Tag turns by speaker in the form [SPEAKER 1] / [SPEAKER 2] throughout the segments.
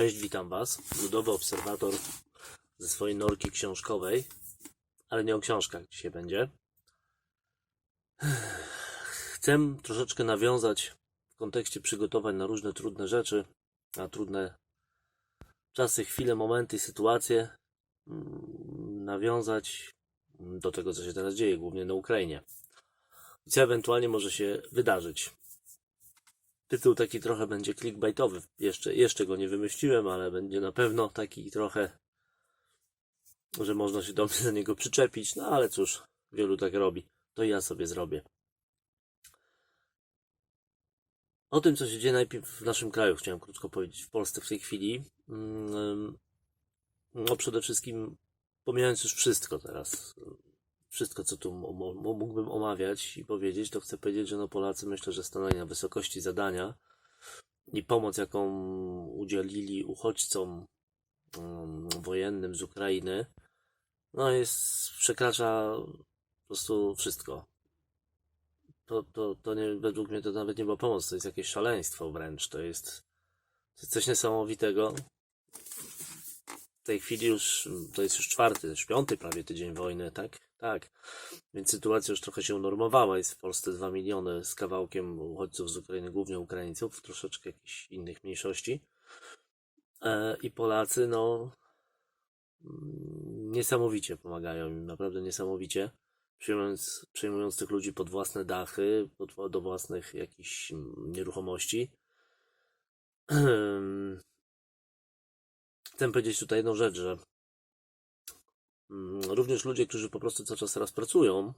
[SPEAKER 1] Cześć, witam Was. Ludowy obserwator ze swojej norki książkowej, ale nie o książkach dzisiaj będzie. Chcę troszeczkę nawiązać w kontekście przygotowań na różne trudne rzeczy, na trudne czasy, chwile, momenty, sytuacje, mm, nawiązać do tego, co się teraz dzieje, głównie na Ukrainie. I co ewentualnie może się wydarzyć. Tytuł taki trochę będzie clickbaitowy. Jeszcze, jeszcze go nie wymyśliłem, ale będzie na pewno taki trochę, że można się do mnie za niego przyczepić. No ale cóż, wielu tak robi. To ja sobie zrobię. O tym, co się dzieje najpierw w naszym kraju, chciałem krótko powiedzieć, w Polsce w tej chwili. Mm, No przede wszystkim, pomijając już wszystko teraz, wszystko, co tu mógłbym omawiać i powiedzieć, to chcę powiedzieć, że no Polacy myślę, że stanęli na wysokości zadania i pomoc, jaką udzielili uchodźcom um, wojennym z Ukrainy, no jest, przekracza po prostu wszystko. To, to, to nie, według mnie to nawet nie była pomoc, to jest jakieś szaleństwo wręcz, to jest, to jest coś niesamowitego. W tej chwili już, to jest już czwarty, już piąty prawie tydzień wojny, tak? Tak. Więc sytuacja już trochę się unormowała. Jest w Polsce 2 miliony z kawałkiem uchodźców z Ukrainy, głównie Ukraińców, troszeczkę jakichś innych mniejszości. E, I Polacy, no, mm, niesamowicie pomagają im, naprawdę niesamowicie. Przyjmując, przyjmując tych ludzi pod własne dachy, pod, do własnych jakichś mm, nieruchomości. Chcę powiedzieć tutaj jedną rzecz, że również ludzie, którzy po prostu cały czas teraz pracują,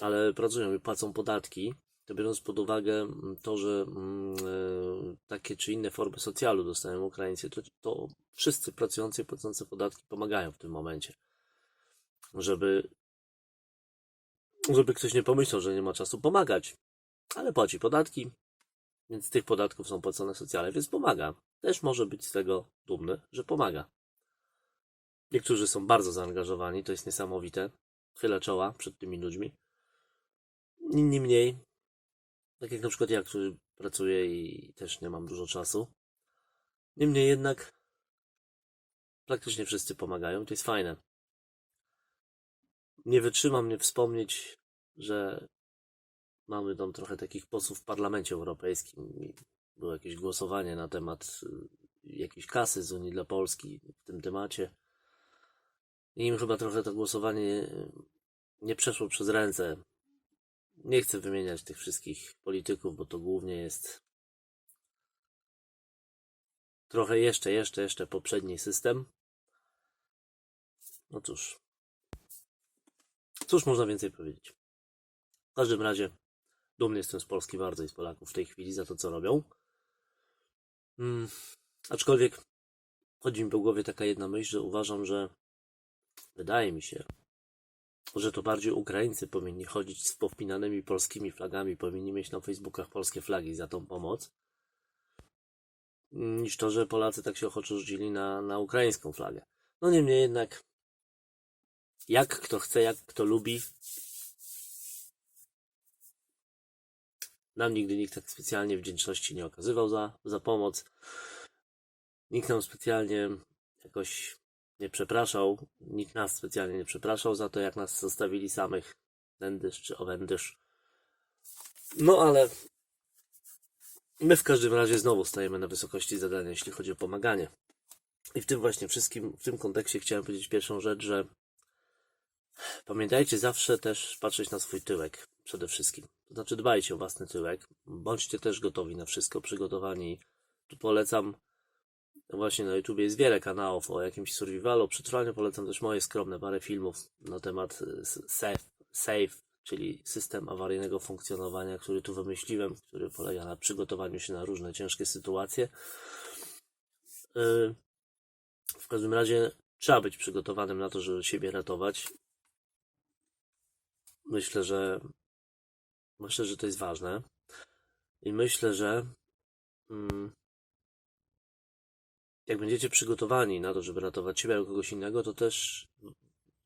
[SPEAKER 1] ale pracują i płacą podatki, to biorąc pod uwagę mm, to, że mm, e, takie czy inne formy socjalu dostają Ukraińcy, to, to wszyscy pracujący i płacący podatki pomagają w tym momencie. Żeby, żeby ktoś nie pomyślał, że nie ma czasu pomagać, ale płaci podatki, więc z tych podatków są płacone socjale, więc pomaga. Też może być z tego dumny, że pomaga. Niektórzy są bardzo zaangażowani, to jest niesamowite. Chylę czoła przed tymi ludźmi. Inni mniej. Tak jak na przykład ja, który pracuję i też nie mam dużo czasu. Niemniej jednak praktycznie wszyscy pomagają, to jest fajne. Nie wytrzymam nie wspomnieć, że mamy tam trochę takich posłów w parlamencie europejskim było jakieś głosowanie na temat y, jakiejś kasy z Unii dla Polski w tym temacie. Im chyba trochę to głosowanie y, nie przeszło przez ręce. Nie chcę wymieniać tych wszystkich polityków, bo to głównie jest trochę jeszcze, jeszcze, jeszcze poprzedni system. No cóż. Cóż można więcej powiedzieć? W każdym razie dumny jestem z Polski bardzo i z Polaków w tej chwili za to, co robią. Mm, aczkolwiek chodzi mi po głowie taka jedna myśl, że uważam, że wydaje mi się, że to bardziej Ukraińcy powinni chodzić z powpinanymi polskimi flagami, powinni mieć na Facebookach polskie flagi za tą pomoc, niż to, że Polacy tak się ochoczo rzucili na, na ukraińską flagę. No niemniej jednak, jak kto chce, jak kto lubi, Nam nigdy nikt tak specjalnie wdzięczności nie okazywał za, za pomoc. Nikt nam specjalnie jakoś nie przepraszał. Nikt nas specjalnie nie przepraszał za to, jak nas zostawili samych tędyż czy owędyż. No ale my w każdym razie znowu stajemy na wysokości zadania, jeśli chodzi o pomaganie. I w tym właśnie wszystkim, w tym kontekście chciałem powiedzieć pierwszą rzecz, że pamiętajcie zawsze też patrzeć na swój tyłek przede wszystkim. To znaczy dbajcie o własny tyłek, bądźcie też gotowi na wszystko, przygotowani. Tu polecam, właśnie na YouTubie jest wiele kanałów o jakimś survivalu, przetrwaniu, polecam też moje skromne parę filmów na temat y, SAFE, SAFE czyli system awaryjnego funkcjonowania, który tu wymyśliłem, który polega na przygotowaniu się na różne ciężkie sytuacje. Y, W każdym razie trzeba być przygotowanym na to, żeby siebie ratować. Myślę, że Myślę, że to jest ważne. I myślę, że mm, jak będziecie przygotowani na to, żeby ratować siebie albo kogoś innego, to też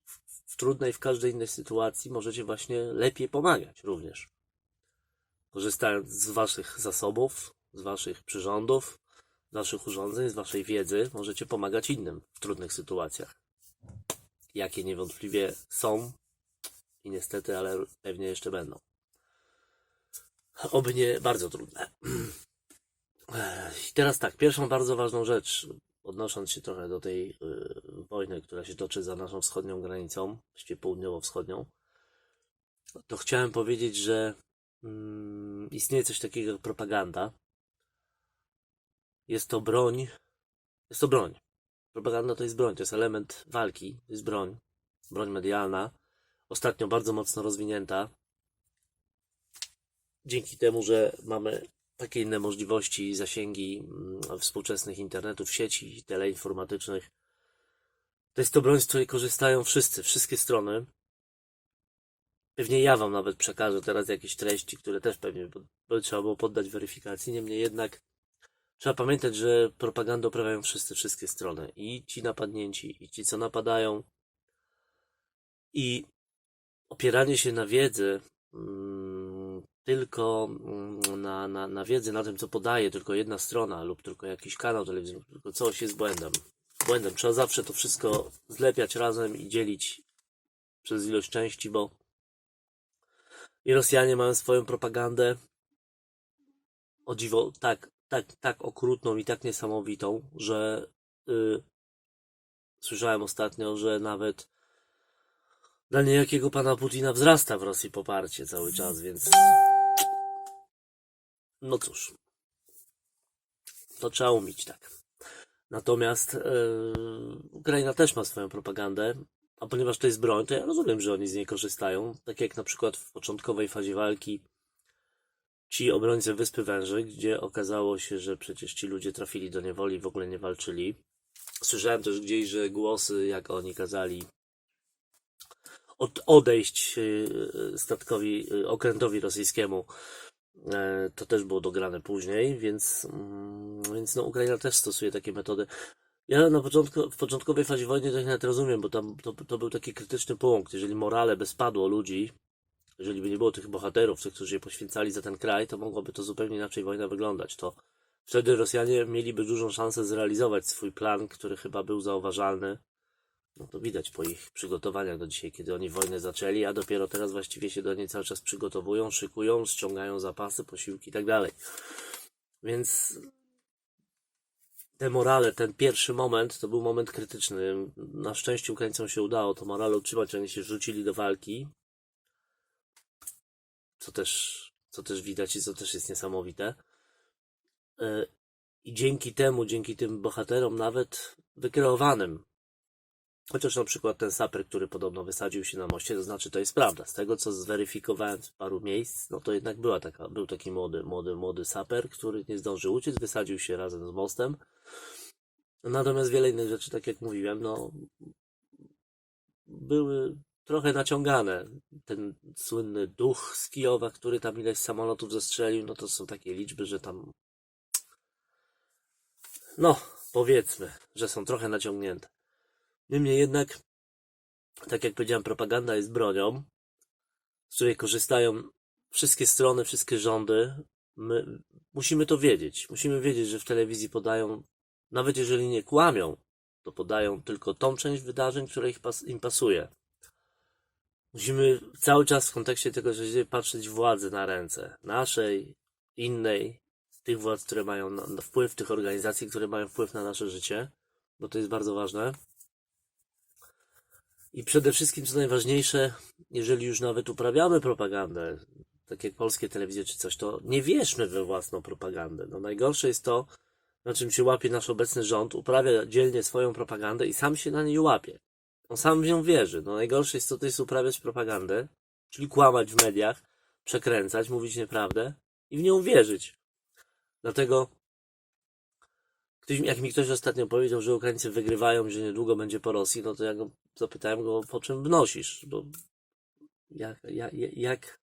[SPEAKER 1] w, w trudnej, w każdej innej sytuacji możecie właśnie lepiej pomagać również. Korzystając z waszych zasobów, z waszych przyrządów, waszych urządzeń, z waszej wiedzy możecie pomagać innym w trudnych sytuacjach. Jakie niewątpliwie są i niestety, ale pewnie jeszcze będą. Oby nie bardzo trudne. I teraz tak, pierwszą bardzo ważną rzecz, odnosząc się trochę do tej y, wojny, która się toczy za naszą wschodnią granicą, właściwie południowo-wschodnią, to chciałem powiedzieć, że mm, istnieje coś takiego jak propaganda. Jest to broń. Jest to broń. Propaganda to jest broń, to jest element walki, to jest broń. Broń medialna. Ostatnio bardzo mocno rozwinięta. Dzięki temu, że mamy takie inne możliwości zasięgi mm, współczesnych internetów, sieci teleinformatycznych. To jest to broń, z której korzystają wszyscy, wszystkie strony. Pewnie ja wam nawet przekażę teraz jakieś treści, które też pewnie trzeba było poddać weryfikacji. Niemniej jednak trzeba pamiętać, że propagandę uprawiają wszyscy, wszystkie strony. I ci napadnięci, i ci, co napadają. I opieranie się na wiedzy, mm, tylko mm, na, na, na wiedzy, na tym, co podaje tylko jedna strona lub tylko jakiś kanał telewizyjny, tylko coś jest błędem. Błędem. Trzeba zawsze to wszystko zlepiać razem i dzielić przez ilość części, bo i Rosjanie mają swoją propagandę o dziwo tak, tak, tak okrutną i tak niesamowitą, że y, słyszałem ostatnio, że nawet dla niejakiego pana Putina wzrasta w Rosji poparcie cały czas, więc no cóż, to trzeba umieć tak. Natomiast yy, Ukraina też ma swoją propagandę, a ponieważ to jest broń, to ja rozumiem, że oni z niej korzystają. Tak jak na przykład w początkowej fazie walki ci obrońcy Wyspy Węży, gdzie okazało się, że przecież ci ludzie trafili do niewoli w ogóle nie walczyli. Słyszałem też gdzieś, że głosy, jak oni kazali od, odejść yy, statkowi, yy, okrętowi rosyjskiemu, E, To też było dograne później, więc, mm, więc no, Ukraina też stosuje takie metody. Ja na początku, w początkowej fazie wojny to nawet rozumiem, bo tam to, to był taki krytyczny punkt. Jeżeli morale by spadło ludzi, jeżeli by nie było tych bohaterów, tych, którzy się poświęcali za ten kraj, to mogłoby to zupełnie inaczej wojna wyglądać. To wtedy Rosjanie mieliby dużą szansę zrealizować swój plan, który chyba był zauważalny. No to widać po ich przygotowaniach do dzisiaj, kiedy oni wojnę zaczęli, a dopiero teraz właściwie się do niej cały czas przygotowują, szykują, ściągają zapasy, posiłki i tak dalej. Więc te morale, ten pierwszy moment, to był moment krytyczny. Na szczęście Ukraińcom się udało to morale utrzymać, oni się rzucili do walki. Co też, co też widać i co też jest niesamowite. E, I dzięki temu, dzięki tym bohaterom, nawet wykreowanym, Chociaż na przykład ten saper, który podobno wysadził się na moście, to znaczy to jest prawda. Z tego co zweryfikowałem z paru miejsc, no to jednak była taka, był taki młody, młody, młody saper, który nie zdążył uciec, wysadził się razem z mostem. Natomiast wiele innych rzeczy, tak jak mówiłem, no były trochę naciągane. Ten słynny duch z Kijowa, który tam ileś samolotów zestrzelił, no to są takie liczby, że tam no, powiedzmy, że są trochę naciągnięte. Niemniej jednak, tak jak powiedziałem, propaganda jest bronią, z której korzystają wszystkie strony, wszystkie rządy. My musimy to wiedzieć. Musimy wiedzieć, że w telewizji podają, nawet jeżeli nie kłamią, to podają tylko tą część wydarzeń, która ich pas, im pasuje. Musimy cały czas w kontekście tego, że dzieje, patrzeć władzy na ręce. Naszej, innej, tych władz, które mają na, na wpływ, tych organizacji, które mają wpływ na nasze życie, bo to jest bardzo ważne. I przede wszystkim, co najważniejsze, jeżeli już nawet uprawiamy propagandę, tak jak polskie telewizje czy coś, to nie wierzmy we własną propagandę. No najgorsze jest to, na czym się łapie nasz obecny rząd, uprawia dzielnie swoją propagandę i sam się na niej łapie. On sam w nią wierzy. No najgorsze jest to, to jest uprawiać propagandę, czyli kłamać w mediach, przekręcać, mówić nieprawdę i w nią wierzyć. Dlatego Ktoś, jak mi ktoś ostatnio powiedział, że Ukraińcy wygrywają, że niedługo będzie po Rosji, no to ja go zapytałem go, po czym wnosisz? Bo jak, jak, jak,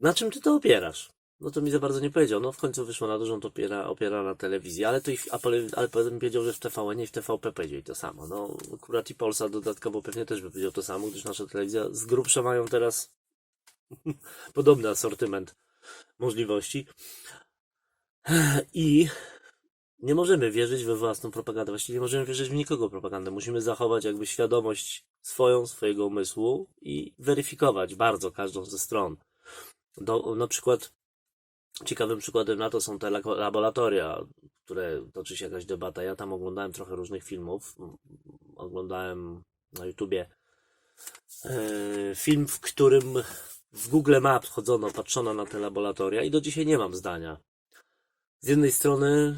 [SPEAKER 1] na czym ty to opierasz? No to mi za bardzo nie powiedział. No w końcu wyszło na on to opiera, opiera na telewizji, ale to i, a, pole- ale potem powiedział, że w TVN i w TVP powiedzieli to samo. No akurat i Polsa dodatkowo pewnie też by powiedział to samo, gdyż nasza telewizja z grubsza mają teraz podobny asortyment możliwości. I nie możemy wierzyć we własną propagandę, właściwie nie możemy wierzyć w nikogo propagandę. Musimy zachować jakby świadomość swoją, swojego umysłu i weryfikować bardzo każdą ze stron. Do, na przykład ciekawym przykładem na to są te laboratoria, które toczy się jakaś debata. Ja tam oglądałem trochę różnych filmów. Oglądałem na YouTubie e, film, w którym w Google Maps chodzono, patrzono na te laboratoria i do dzisiaj nie mam zdania. Z jednej strony,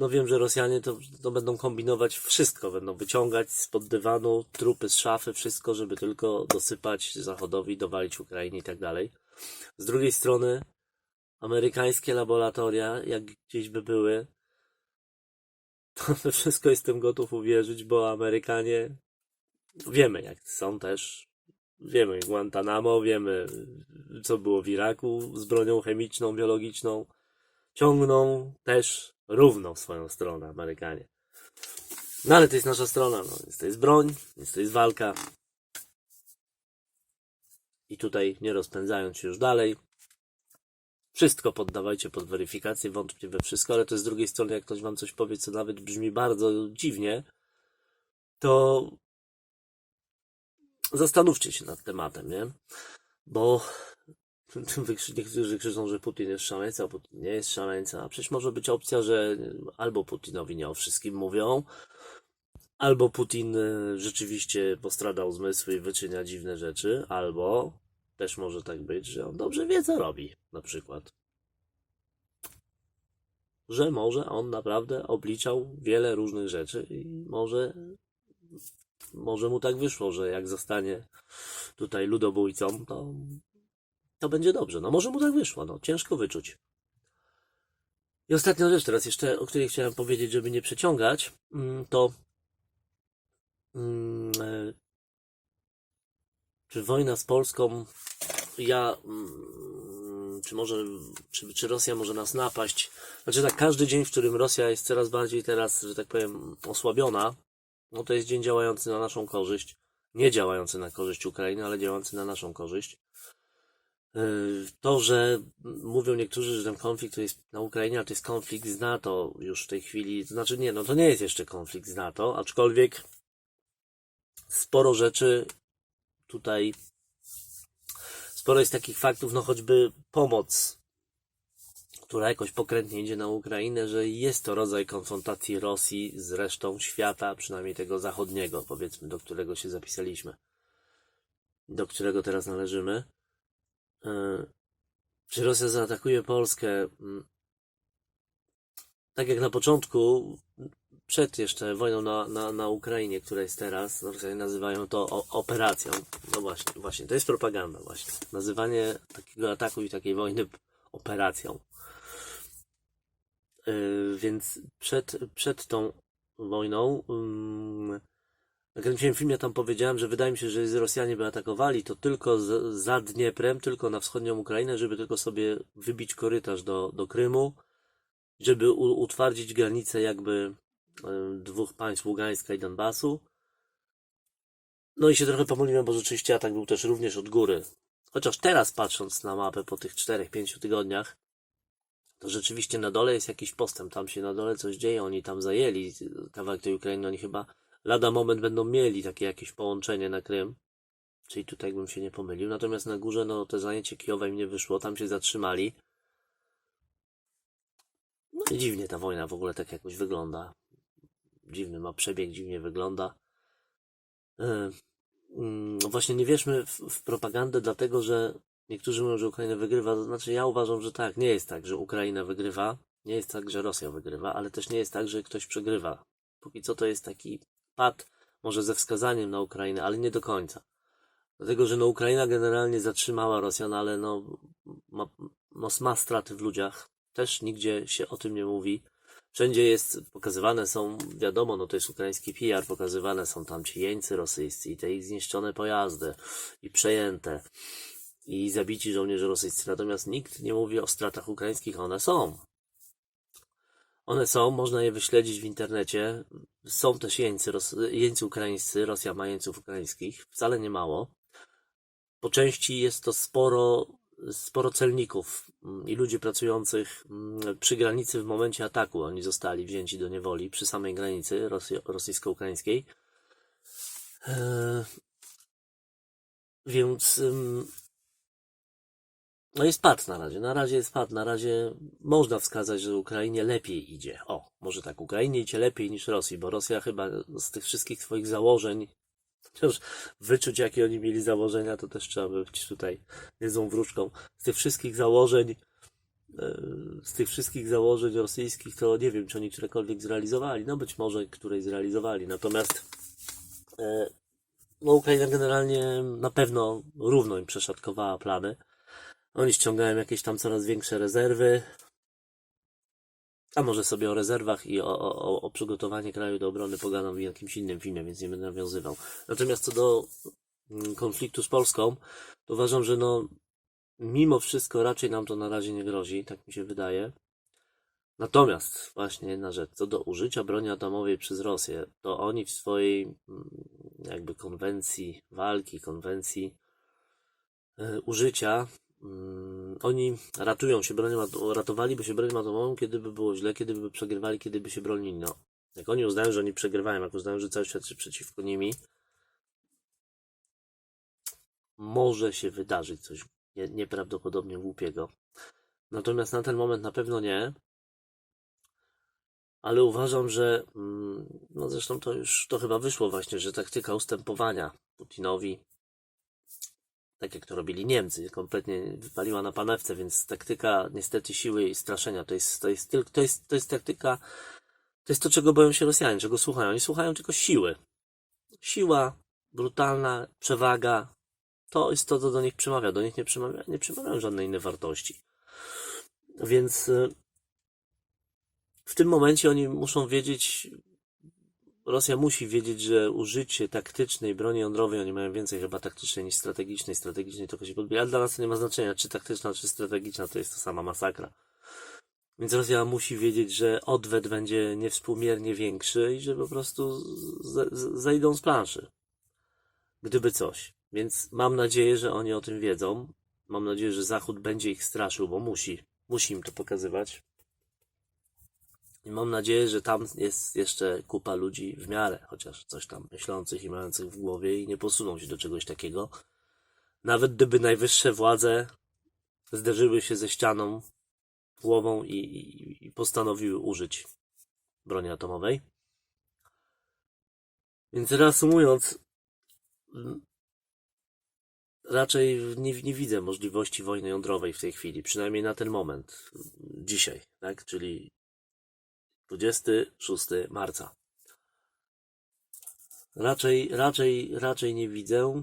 [SPEAKER 1] no wiem, że Rosjanie to, to będą kombinować wszystko, będą wyciągać spod dywanu trupy z szafy, wszystko, żeby tylko dosypać Zachodowi, dowalić Ukrainie i tak dalej. Z drugiej strony, amerykańskie laboratoria, jak gdzieś by były, to we wszystko jestem gotów uwierzyć, bo Amerykanie wiemy, jak są też. Wiemy Guantanamo, wiemy, co było w Iraku z bronią chemiczną, biologiczną. Ciągną też równo w swoją stronę Amerykanie. No ale to jest nasza strona, no. Więc to jest broń, więc to jest walka. I tutaj nie rozpędzając się już dalej, wszystko poddawajcie pod weryfikację, wątpię we wszystko, ale to z drugiej strony, jak ktoś wam coś powie, co nawet brzmi bardzo dziwnie, to zastanówcie się nad tematem, nie? Bo niektórzy krzyczą, że Putin jest szaleńcem, a Putin nie jest szaleńcem, a przecież może być opcja, że albo Putinowi nie o wszystkim mówią, albo Putin e, rzeczywiście postradał zmysły i wyczynia dziwne rzeczy, albo też może tak być, że on dobrze wie, co robi, na przykład. Że może on naprawdę obliczał wiele różnych rzeczy i może, może mu tak wyszło, że jak zostanie tutaj ludobójcą, to, to będzie dobrze. No może mu tak wyszło, no ciężko wyczuć. I ostatnia rzecz teraz jeszcze, o której chciałem powiedzieć, żeby nie przeciągać, mm, to mm, e, czy wojna z Polską, ja, mm, czy może, czy, czy Rosja może nas napaść? Znaczy tak, każdy dzień, w którym Rosja jest coraz bardziej teraz, że tak powiem, osłabiona, no to jest dzień działający na naszą korzyść. Nie działający na korzyść Ukrainy, ale działający na naszą korzyść. Yy, To, że mówią niektórzy, że ten konflikt to jest na Ukrainie, ale to jest konflikt z NATO już w tej chwili. To znaczy nie, no to nie jest jeszcze konflikt z NATO, aczkolwiek sporo rzeczy tutaj, sporo jest takich faktów, no choćby pomoc, która jakoś pokrętnie idzie na Ukrainę, że jest to rodzaj konfrontacji Rosji z resztą świata, przynajmniej tego zachodniego, powiedzmy, do którego się zapisaliśmy, do którego teraz należymy. Yy, Czy Rosja zaatakuje Polskę? Mm, Tak jak na początku, przed jeszcze wojną na, na, na Ukrainie, która jest teraz, Rosjanie nazywają to operacją. No właśnie, właśnie, to jest propaganda właśnie. Nazywanie takiego ataku i takiej wojny operacją. Yy, więc przed, przed tą wojną um, nakręciłem film, ja tam powiedziałem, że wydaje mi się, że Rosjanie by atakowali, to tylko z, za Dnieprem, tylko na wschodnią Ukrainę, żeby tylko sobie wybić korytarz do, do Krymu, żeby u, utwardzić granicę jakby dwóch państw, Ługańska i Donbasu. No i się trochę pomyliłem, bo rzeczywiście atak był też również od góry. Chociaż teraz patrząc na mapę po tych 4-5 tygodniach, to rzeczywiście na dole jest jakiś postęp. Tam się na dole coś dzieje, oni tam zajęli kawałek tej Ukrainy, oni chyba lada moment będą mieli takie jakieś połączenie na Krym. Czyli tutaj bym się nie pomylił. Natomiast na górze, no to zajęcie Kijowa nie wyszło, tam się zatrzymali. No i dziwnie ta wojna w ogóle tak jakoś wygląda. Dziwny ma przebieg, dziwnie wygląda. E, mm, Właśnie nie wierzmy w, w propagandę, dlatego że niektórzy mówią, że Ukraina wygrywa. To znaczy, ja uważam, że tak, nie jest tak, że Ukraina wygrywa, nie jest tak, że Rosja wygrywa, ale też nie jest tak, że ktoś przegrywa. Póki co to jest taki pad, może ze wskazaniem na Ukrainę, ale nie do końca. Dlatego, że no Ukraina generalnie zatrzymała Rosjan, ale no ma, no, ma straty w ludziach. Też nigdzie się o tym nie mówi. Wszędzie jest, pokazywane są, wiadomo, no to jest ukraiński PR, pokazywane są tam ci jeńcy rosyjscy i te ich zniszczone pojazdy i przejęte i zabici żołnierze rosyjscy. Natomiast nikt nie mówi o stratach ukraińskich, one są. One są, można je wyśledzić w internecie. Są też jeńcy, ros, jeńcy ukraińscy, Rosja ma jeńców ukraińskich, wcale nie mało. Po części jest to sporo sporo celników mm, i ludzi pracujących mm, przy granicy w momencie ataku. Oni zostali wzięci do niewoli przy samej granicy rosyjsko-ukraińskiej. E, Więc ym, no jest pad na razie. Na razie jest pad. Na razie można wskazać, że Ukrainie lepiej idzie. O, może tak, Ukrainie idzie lepiej niż Rosji, bo Rosja chyba z tych wszystkich swoich założeń, chociaż wyczuć jakie oni mieli założenia, to też trzeba by być tutaj wiedzą wróżką. Z tych wszystkich założeń, e, z tych wszystkich założeń rosyjskich, to nie wiem, czy oni którekolwiek zrealizowali. No być może której zrealizowali. Natomiast e, no Ukraina generalnie na pewno równo im przeszatkowała plany. Oni ściągają jakieś tam coraz większe rezerwy. A może sobie o rezerwach i o, o, o- przygotowanie kraju do obrony pogadam w jakimś innym filmie, więc nie będę nawiązywał. Natomiast co do mm, konfliktu z Polską, to uważam, że no mimo wszystko raczej nam to na razie nie grozi, tak mi się wydaje. Natomiast właśnie jedna rzecz, co do użycia broni atomowej przez Rosję, to oni w swojej mm, jakby konwencji walki, konwencji e, użycia, mm, oni ratują się bronią, at- ratowaliby się bronią atomową, kiedy by było źle, kiedy by przegrywali, kiedy by się bronili. No, jak oni uznają, że oni przegrywają, jak uznają, że cały świat jest przeciwko nimi, może się wydarzyć coś nie, nieprawdopodobnie głupiego. Natomiast na ten moment na pewno nie. Ale uważam, że mm, no zresztą to już to chyba wyszło właśnie, że taktyka ustępowania Putinowi, tak jak to robili Niemcy, kompletnie wypaliła na panewce, więc taktyka niestety siły i straszenia to jest, to jest to jest, to jest taktyka, to jest to, czego boją się Rosjanie, czego słuchają. Oni słuchają tylko siły. Siła, brutalna przewaga, to jest to, co do nich przemawia. Do nich nie przemawia, nie przemawiają żadne inne wartości. Więc y, w tym momencie oni muszą wiedzieć, Rosja musi wiedzieć, że użycie taktycznej broni jądrowej, oni mają więcej chyba taktycznej niż strategicznej, strategicznej to się podbija, ale dla nas to nie ma znaczenia, czy taktyczna, czy strategiczna, to jest to sama masakra. Więc Rosja musi wiedzieć, że odwet będzie niewspółmiernie większy i że po prostu zejdą z planszy. Gdyby coś. Więc mam nadzieję, że oni o tym wiedzą. Mam nadzieję, że Zachód będzie ich straszył, bo musi. Musi im to pokazywać. I mam nadzieję, że tam jest jeszcze kupa ludzi w miarę, chociaż coś tam myślących i mających w głowie i nie posuną się do czegoś takiego. Nawet gdyby najwyższe władze zderzyły się ze ścianą głową i, i, i postanowiły użyć broni atomowej. Więc reasumując, mm, raczej nie, nie widzę możliwości wojny jądrowej w tej chwili, przynajmniej na ten moment, dzisiaj, tak? Czyli 26 marca. Raczej, raczej, raczej nie widzę.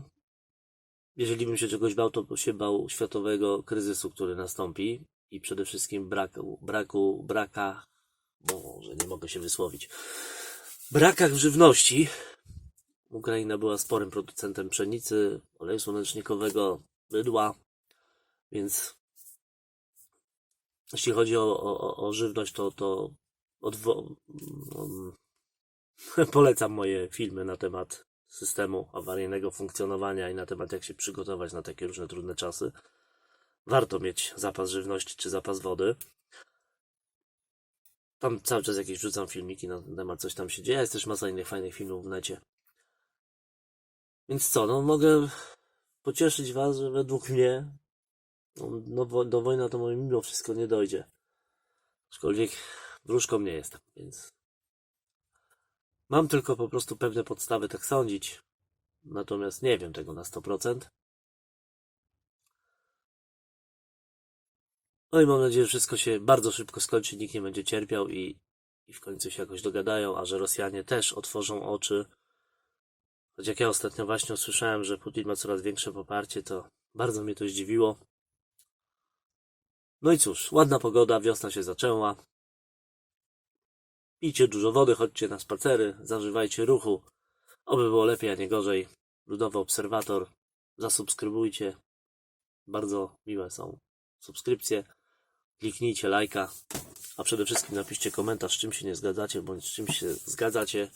[SPEAKER 1] Jeżeli bym się czegoś bał, to się bał światowego kryzysu, który nastąpi i przede wszystkim braku, braku, braka, Boże, nie mogę się wysłowić, brakach żywności. Ukraina była sporym producentem pszenicy, oleju słonecznikowego, bydła, więc jeśli chodzi o, o, o żywność, to, to odwo- um, polecam moje filmy na temat systemu awaryjnego funkcjonowania i na temat jak się przygotować na takie różne trudne czasy. Warto mieć zapas żywności czy zapas wody. Tam cały czas jakieś wrzucam filmiki na temat, coś tam się dzieje. Jest też masa innych fajnych filmów w necie. Więc co, no mogę pocieszyć Was, że według mnie no, no, do wojny atomowej mimo wszystko nie dojdzie. Aczkolwiek wróżką nie jestem, więc mam tylko po prostu pewne podstawy tak sądzić. Natomiast nie wiem tego na 100%. No i mam nadzieję, że wszystko się bardzo szybko skończy, nikt nie będzie cierpiał i, i w końcu się jakoś dogadają, a że Rosjanie też otworzą oczy. Choć jak ja ostatnio właśnie usłyszałem, że Putin ma coraz większe poparcie, to bardzo mnie to zdziwiło. No i cóż, ładna pogoda, wiosna się zaczęła. Pijcie dużo wody, chodźcie na spacery, zażywajcie ruchu. Oby było lepiej, a nie gorzej. Ludowy Obserwator, zasubskrybujcie. Bardzo miłe są subskrypcje. Kliknijcie lajka, a przede wszystkim napiszcie komentarz, z czym się nie zgadzacie, bądź z czym się zgadzacie.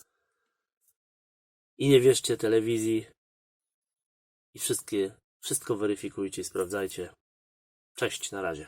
[SPEAKER 1] I nie wierzcie telewizji. I wszystkie, wszystko weryfikujcie i sprawdzajcie. Cześć, na razie.